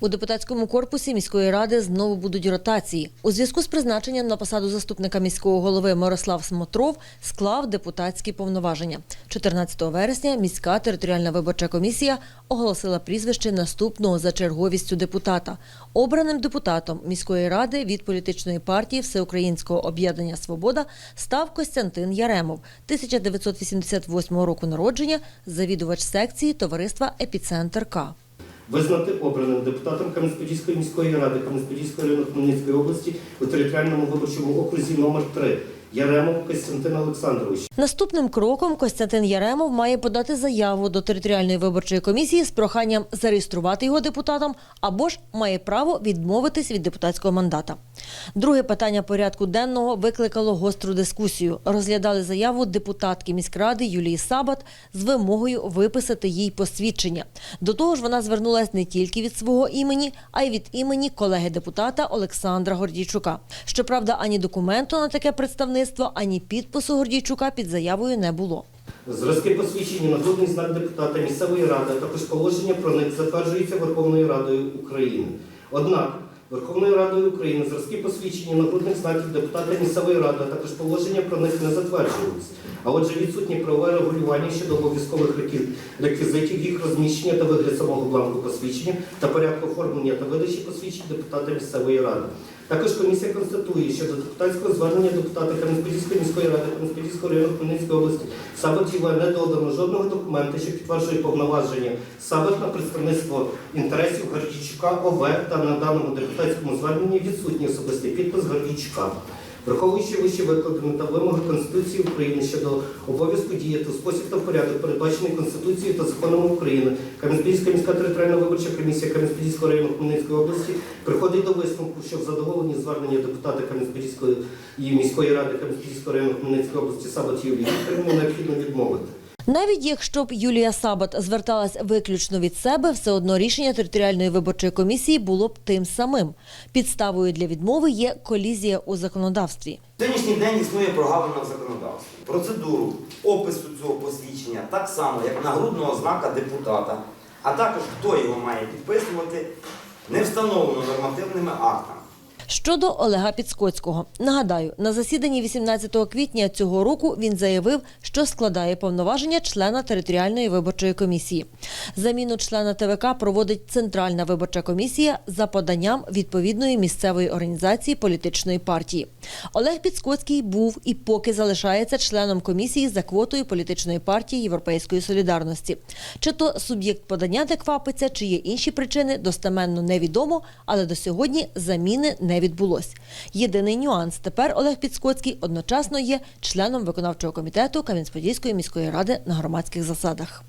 У депутатському корпусі міської ради знову будуть ротації. У зв'язку з призначенням на посаду заступника міського голови Мирослав Смотров склав депутатські повноваження. 14 вересня міська територіальна виборча комісія оголосила прізвище наступного за черговістю депутата. Обраним депутатом міської ради від політичної партії Всеукраїнського об'єднання Свобода став Костянтин Яремов, 1988 року народження, завідувач секції товариства Епіцентр К. Визнати обраним депутатом Кам'янець-Подільської міської ради Кам'янець-Подільського району Хмельницької області у територіальному виборчому окрузі номер 3 Яремов Костянтин Олександрович. Наступним кроком Костянтин Яремов має подати заяву до територіальної виборчої комісії з проханням зареєструвати його депутатом або ж має право відмовитись від депутатського мандата. Друге питання порядку денного викликало гостру дискусію. Розглядали заяву депутатки міськради Юлії Сабат з вимогою виписати їй посвідчення. До того ж, вона звернулася не тільки від свого імені, а й від імені колеги депутата Олександра Гордійчука. Щоправда, ані документу на таке представництво, ані підпису Гордійчука під заявою не було. Зразки посвідчення нагрудний знак депутата місцевої ради, також положення про них затверджуються Верховною Радою України. Однак Верховною Радою України зразки посвідчення нагрудних знаків депутата місцевої ради, а також положення про них не затверджуються. А отже, відсутнє правове регулювання щодо обов'язкових реквізитів їх розміщення та вигляд самого бланку посвідчення та порядку оформлення та видачі посвідчень депутата місцевої ради. Також комісія констатує, що до депутатського звернення депутата Кам'янець-Подільської міської ради Кам'янець-Подільського району Хмельницької області Саботіва не додано жодного документа, що підтверджує повноваження Сабот на представництво інтересів Гордійчука ОВ та на даному депутатському зверненні відсутній особистий підпис Гордійчука. Враховуючи вище викладене та вимоги Конституції України щодо обов'язку діяти у спосіб та порядок, передбачений Конституцією та законами України, Кам'янець-Подільська міська територіальна виборча комісія Кам'янець-Подільського району Хмельницької області приходить до висновку, що в задоволенні звернення депутата Кам'янець-Подільської і міської ради Кам'янець-Подільського району Хмельницької області Сабат Юлії необхідно відмовити. Навіть якщо б Юлія Сабат зверталась виключно від себе, все одно рішення територіальної виборчої комісії було б тим самим. Підставою для відмови є колізія у законодавстві. Сьогоднішній день існує прогалина в законодавстві. Процедуру опису цього посвідчення, так само як нагрудного знака депутата, а також хто його має підписувати, не встановлено нормативними актами. Щодо Олега Підскоцького, нагадаю, на засіданні 18 квітня цього року він заявив, що складає повноваження члена територіальної виборчої комісії. Заміну члена ТВК проводить Центральна виборча комісія за поданням відповідної місцевої організації політичної партії. Олег Підскоцький був і поки залишається членом комісії за квотою політичної партії Європейської солідарності. Чи то суб'єкт подання де квапиться, чи є інші причини, достеменно невідомо, але до сьогодні заміни відбулось. Єдиний нюанс тепер Олег Підскоцький одночасно є членом виконавчого комітету Кам'янець-Подільської міської ради на громадських засадах.